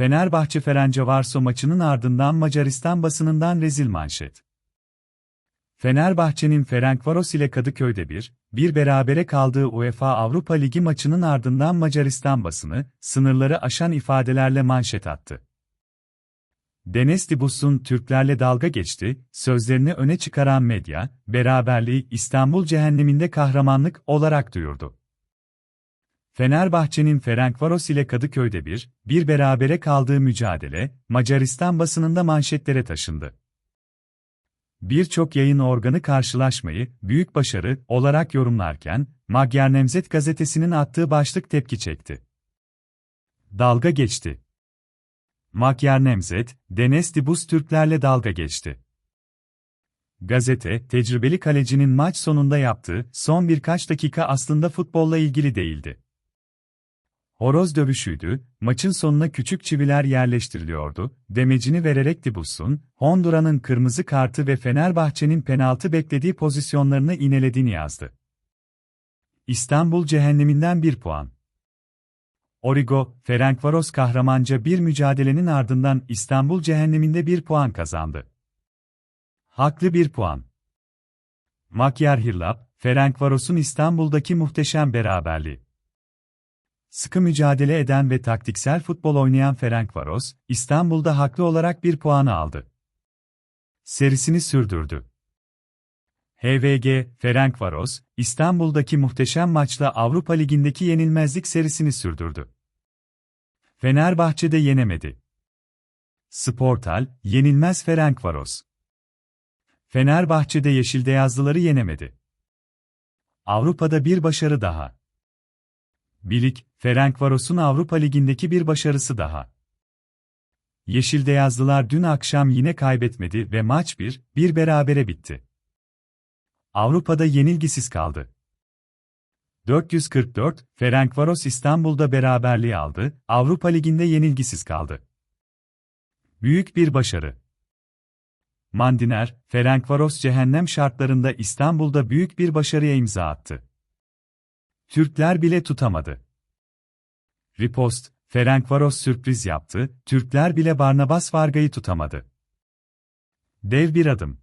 Fenerbahçe Ferencvaroş maçının ardından Macaristan basınından rezil manşet. Fenerbahçe'nin Ferencvaros ile Kadıköy'de bir, bir berabere kaldığı UEFA Avrupa Ligi maçının ardından Macaristan basını, sınırları aşan ifadelerle manşet attı. Deniz Dibus'un Türklerle dalga geçti, sözlerini öne çıkaran medya, beraberliği İstanbul cehenneminde kahramanlık olarak duyurdu. Fenerbahçe'nin Ferencvaros ile Kadıköy'de bir, bir berabere kaldığı mücadele, Macaristan basınında manşetlere taşındı. Birçok yayın organı karşılaşmayı büyük başarı olarak yorumlarken, Magyar Nemzet gazetesinin attığı başlık tepki çekti. Dalga geçti. Magyar Nemzet, Deniz Dibus Türklerle dalga geçti. Gazete, tecrübeli kalecinin maç sonunda yaptığı son birkaç dakika aslında futbolla ilgili değildi. Horoz dövüşüydü, maçın sonuna küçük çiviler yerleştiriliyordu, demecini vererek Dibus'un, Hondura'nın kırmızı kartı ve Fenerbahçe'nin penaltı beklediği pozisyonlarını inelediğini yazdı. İstanbul cehenneminden bir puan. Origo, Ferencvaros kahramanca bir mücadelenin ardından İstanbul cehenneminde bir puan kazandı. Haklı bir puan. Makyar Hirlap, Ferencvaros'un İstanbul'daki muhteşem beraberliği. Sıkı mücadele eden ve taktiksel futbol oynayan Ferencvaros, İstanbul'da haklı olarak bir puanı aldı. Serisini sürdürdü. HVG, Ferencvaros, İstanbul'daki muhteşem maçla Avrupa Ligi'ndeki yenilmezlik serisini sürdürdü. Fenerbahçe'de yenemedi. Sportal, yenilmez Ferencvaros. Fenerbahçe'de Yeşildeyazlıları yenemedi. Avrupa'da bir başarı daha. Bilik, Ferencvaros'un Avrupa Ligi'ndeki bir başarısı daha. Yeşildeyazlılar dün akşam yine kaybetmedi ve maç bir, bir berabere bitti. Avrupa'da yenilgisiz kaldı. 444, Ferencvaros İstanbul'da beraberliği aldı, Avrupa Ligi'nde yenilgisiz kaldı. Büyük bir başarı. Mandiner, Ferencvaros cehennem şartlarında İstanbul'da büyük bir başarıya imza attı. Türkler bile tutamadı. Ripost, Ferencvaros sürpriz yaptı, Türkler bile Barnabas Varga'yı tutamadı. Dev bir adım.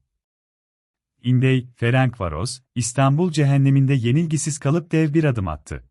İndey, Ferencvaros, İstanbul cehenneminde yenilgisiz kalıp dev bir adım attı.